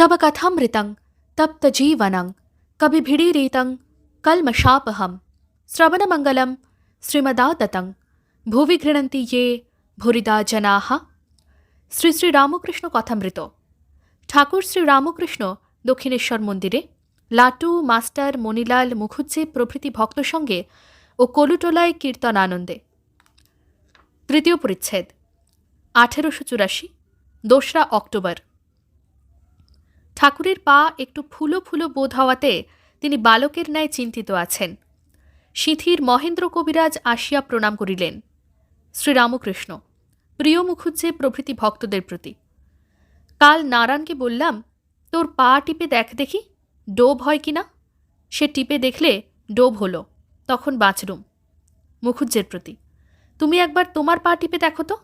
तव कथामृतं तप्तजीवनं कविभिडीरितं कल्मषापहं শ্রবণমঙ্গলম শ্রীমদাততং ভুবি গৃণন্তি ইয়ে ভুরিদা জনাহ শ্রী শ্রী রামকৃষ্ণ কথামৃত ঠাকুর শ্রী রামকৃষ্ণ দক্ষিণেশ্বর মন্দিরে লাটু মাস্টার মণিলাল মুখুজ্জে প্রভৃতি ভক্ত সঙ্গে ও কলুটোলায় কীর্তন আনন্দে তৃতীয় পরিচ্ছেদ আঠেরোশো চুরাশি দোসরা অক্টোবর ঠাকুরের পা একটু ফুলো ফুলো বোধ হওয়াতে তিনি বালকের ন্যায় চিন্তিত আছেন। সিথির মহেন্দ্র কবিরাজ আসিয়া প্রণাম করিলেন। শ্রীরামকৃষ্ণ, প্রিয় মুখুজ্জে, প্রভৃতি ভক্তদের প্রতি। কাল নারায়ণকে বললাম, তোর পা টিপে দেখ দেখি, ডোব হয় কিনা সে টিপে দেখলে ডোব হলো, তখন বাঁচরুম। মুখুজ্জের প্রতি, তুমি একবার তোমার পা টিপে দেখো তো,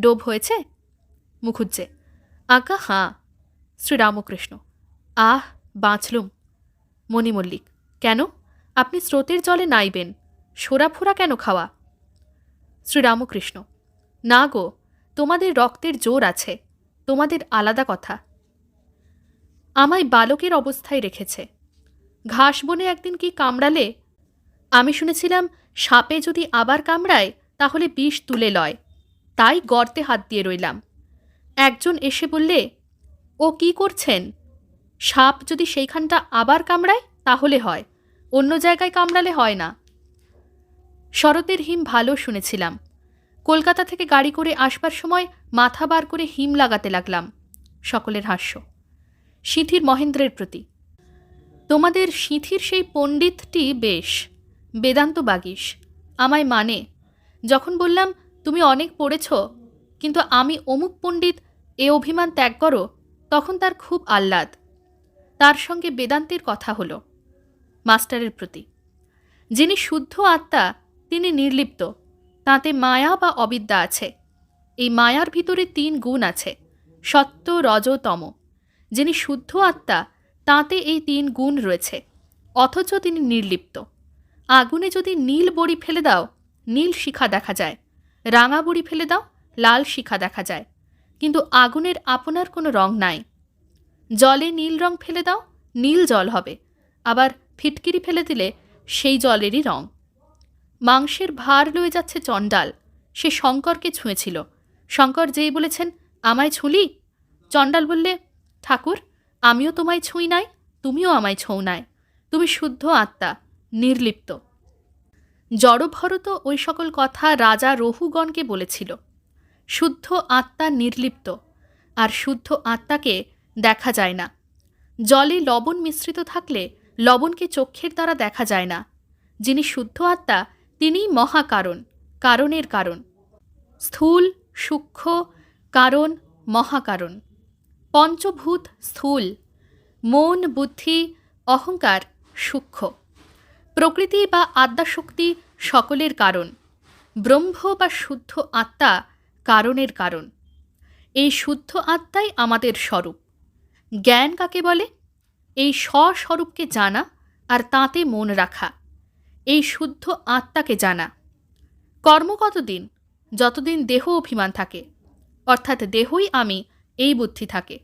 ডোব হয়েছে? মুখুজ্জে আঁকা হাঁ। শ্রীরামকৃষ্ণ। আহ, বাঁচলুম মণি মল্লিক কেন? আপনি স্রোতের জলে নাইবেন, সোরাফোরা কেন খাওয়া? শ্রীরামকৃষ্ণ, না গো, তোমাদের রক্তের জোর আছে, তোমাদের আলাদা কথা। আমায় বালকের অবস্থায় রেখেছে। ঘাস বনে একদিন কি কামড়ালে? আমি শুনেছিলাম, সাপে যদি আবার কামড়ায়, তাহলে বিষ তুলে লয়। তাই গর্তে হাত দিয়ে রইলাম। একজন এসে বললে ও কি করছেন? সাপ যদি সেইখানটা আবার কামড়ায়, তাহলে হয়। অন্য জায়গায় কামড়ালে হয় না। শরতের হিম ভালো শুনেছিলাম। কলকাতা থেকে গাড়ি করে আসবার সময় মাথা বার করে হিম লাগাতে লাগলাম। সকলের হাস্য। সিঁথির মহেন্দ্রের প্রতি। তোমাদের সিঁথির সেই পণ্ডিতটি বেশ। বেদান্ত বাগিস আমায় মানে। যখন বললাম, তুমি অনেক পড়েছ, কিন্তু আমি অমুক পণ্ডিত, এ অভিমান ত্যাগ করো তখন তার খুব আহ্লাদ। তার সঙ্গে বেদান্তের কথা হলো, মাস্টারের প্রতি। যিনি শুদ্ধ আত্মা, তিনি নির্লিপ্ত। তাতে মায়া বা অবিদ্যা আছে। এই মায়ার ভিতরে তিন গুণ আছে, সত্য রজতম যিনি শুদ্ধ আত্মা, তাতে এই তিন গুণ রয়েছে। অথচ তিনি নির্লিপ্ত। আগুনে যদি নীল বড়ি ফেলে দাও, নীল শিখা দেখা যায়। রাঙা বড়ি ফেলে দাও, লাল শিখা দেখা যায়। কিন্তু আগুনের আপনার কোনো রং নাই। জলে নীল রং ফেলে দাও, নীল জল হবে। আবার ফিটকিরি ফেলে দিলে সেই জলেরই রং। মাংসের ভার লয়ে যাচ্ছে চণ্ডাল। সে শঙ্করকে ছুঁয়েছিল। শঙ্কর যেই বলেছেন, আমায় ছুঁলি? চণ্ডাল বললে, ঠাকুর, আমিও তোমায় ছুঁই নাই, তুমিও আমায় ছৌ নাই। তুমি শুদ্ধ আত্মা, নির্লিপ্ত। জড়ভরত ওই সকল কথা রাজা রহুগণকে বলেছিল। শুদ্ধ আত্মা নির্লিপ্ত, আর শুদ্ধ আত্মাকে দেখা যায় না। জলে লবণ মিশ্রিত থাকলে লবণকে চক্ষের দ্বারা দেখা যায় না। যিনি শুদ্ধ আত্মা, তিনিই মহাকারণ, কারণের কারণ। স্থূল, সূক্ষ্ম, কারণ, মহাকারণ। পঞ্চভূত স্থূল, মন, বুদ্ধি, অহংকার, সূক্ষ্ম। প্রকৃতি বা আদ্যাশক্তি সকলের কারণ। ব্রহ্ম বা শুদ্ধ আত্মা কারণের কারণ। এই শুদ্ধ আত্মাই আমাদের স্বরূপ। জ্ঞান কাকে বলে? এই স্বস্বরূপকে জানা আর তাতে মন রাখা। এই শুদ্ধ আত্মাকে জানা। কর্ম কতদিন যতদিন দেহ অভিমান থাকে, অর্থাৎ দেহই আমি, এই বুদ্ধি থাকে।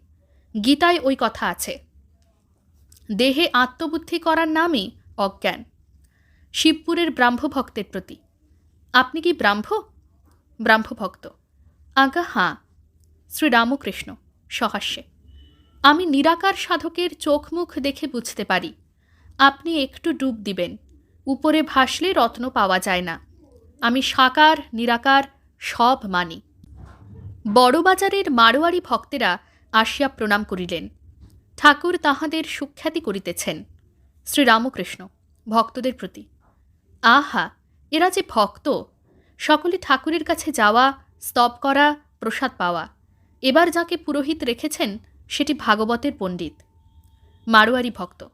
গীতায় ওই কথা আছে। দেহে আত্মবুদ্ধি করার নামই অজ্ঞান। শিবপুরের ব্রাহ্মভক্তের প্রতি। আপনি কি ব্রাহ্ম? ব্রাহ্মভক্ত। আজ্ঞা হাঁ শ্রীরামকৃষ্ণ, সহাস্যে। আমি নিরাকার সাধকের চোখ মুখ দেখে বুঝতে পারি, আপনি একটু ডুব দিবেন, উপরে ভাসলে রত্ন পাওয়া যায় না। আমি সাকার, নিরাকার, সব মানি। বড়বাজারের মারোয়ারি ভক্তেরা আসিয়া প্রণাম করিলেন। ঠাকুর তাহাদের সুখ্যাতি করিতেছেন, শ্রীরামকৃষ্ণ, ভক্তদের প্রতি। আহা, এরা যে ভক্ত, সকলে ঠাকুরের কাছে যাওয়া স্তব করা, প্রসাদ পাওয়া। এবার যাকে পুরোহিত রেখেছেন, সেটি ভাগবতের পণ্ডিত। মারোয়ারি ভক্ত,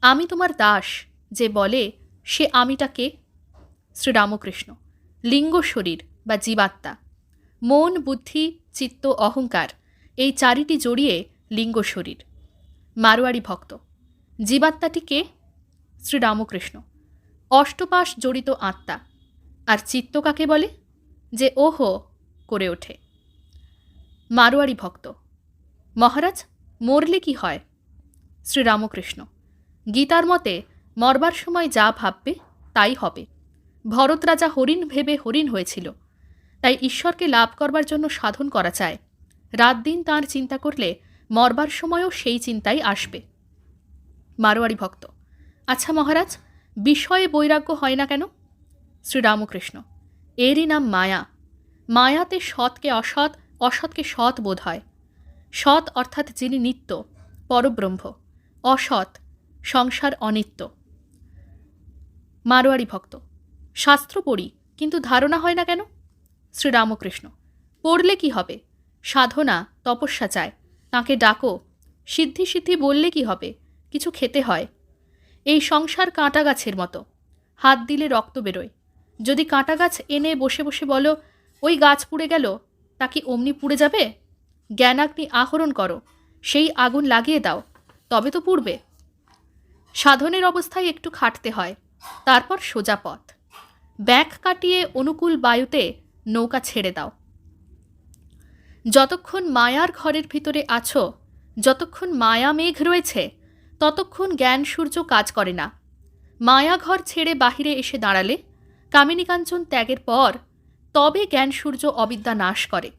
আমি তোমার দাস, যে বলে, সে আমিটা কে শ্রীরামকৃষ্ণ, লিঙ্গ শরীর বা জীবাত্মা, মন, বুদ্ধি, চিত্ত, অহংকার, এই চারিটি জড়িয়ে লিঙ্গ শরীর। মারোয়ারি ভক্ত, জীবাত্মাটি কে? শ্রীরামকৃষ্ণ, অষ্টপাশ জড়িত আত্মা। আর চিত্ত কাকে বলে? যে, ওহো করে ওঠে। মারোয়ারি ভক্ত, মহারাজ, মরলে কি হয়? শ্রীরামকৃষ্ণ, গীতার মতে মরবার সময় যা ভাববে তাই হবে। ভরত রাজা হরিণ ভেবে হরিণ হয়েছিল, তাই ঈশ্বরকে লাভ করবার জন্য সাধন করা চায়। রাত দিন তাঁর চিন্তা করলে মরবার সময়ও সেই চিন্তাই আসবে। মারোয়ারি ভক্ত আচ্ছা মহারাজ, বিষয়ে বৈরাগ্য হয় না কেন? শ্রীরামকৃষ্ণ, এরই নাম মায়া। মায়াতে সৎকে অসৎ, অসৎকে সৎ বোধ হয়। সৎ অর্থাৎ যিনি নিত্য, পরব্রহ্ম। অসৎ, সংসার অনিত্য। মারোয়ারি ভক্ত, শাস্ত্র পড়ি, কিন্তু ধারণা হয় না কেন? শ্রীরামকৃষ্ণ, পড়লে কি হবে? সাধনা, তপস্যা চায়। তাকে ডাকো, সিদ্ধি সিদ্ধি বললে কি হবে? কিছু খেতে হয়। এই সংসার কাঁটা গাছের মতো। হাত দিলে রক্ত বেরোয়। যদি কাঁটা গাছ এনে বসে বসে বলো ওই গাছ পুড়ে গেল, তা কি অমনি পুড়ে যাবে? জ্ঞানাগ্নি আহরণ করো, সেই আগুন লাগিয়ে দাও, তবে তো পুড়বে। সাধনের অবস্থায় একটু খাটতে হয়, তারপর সোজা পথ। ব্যাগ কাটিয়ে অনুকূল বায়ুতে নৌকা ছেড়ে দাও। যতক্ষণ মায়ার ঘরের ভিতরে আছো, যতক্ষণ মায়া মেঘ রয়েছে, ততক্ষণ জ্ঞান সূর্য কাজ করে না। মায়া ঘর ছেড়ে বাহিরে এসে দাঁড়ালে কামিনী কাঞ্চন ত্যাগের পর তবে জ্ঞান সূর্য অবিদ্যা নাশ করে।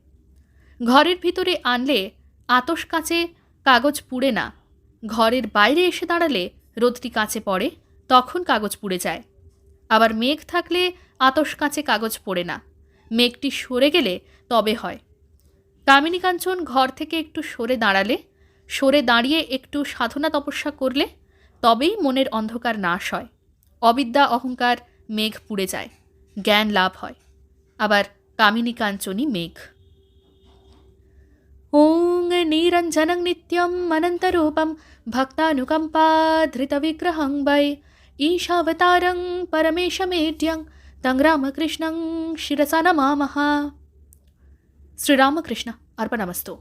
ঘরের ভিতরে আনলে আতস কাঁচে, কাগজ পুড়ে না। ঘরের বাইরে এসে দাঁড়ালে রোদটি কাঁচে পড়ে, তখন কাগজ পুড়ে যায়। আবার মেঘ থাকলে আতস কাঁচে কাগজ পড়ে না। মেঘটি সরে গেলে তবে হয়। কামিনী কাঞ্চন ঘর থেকে একটু সরে দাঁড়ালে, সরে দাঁড়িয়ে একটু সাধনা তপস্যা করলে তবেই মনের অন্ধকার নাশ হয়। অবিদ্যা, অহংকার, মেঘ পুড়ে যায়। জ্ঞান লাভ হয়। আবার কামিনী কাঞ্চনী মেঘ ओं निरंजन नित्यम अनंत भक्तानुकंपा धृत विग्रह वै ईशावतार परमेश मेढ्यंग तंग रामकृष्ण शिसा नमा श्रीरामकृष्ण अर्पणमस्तु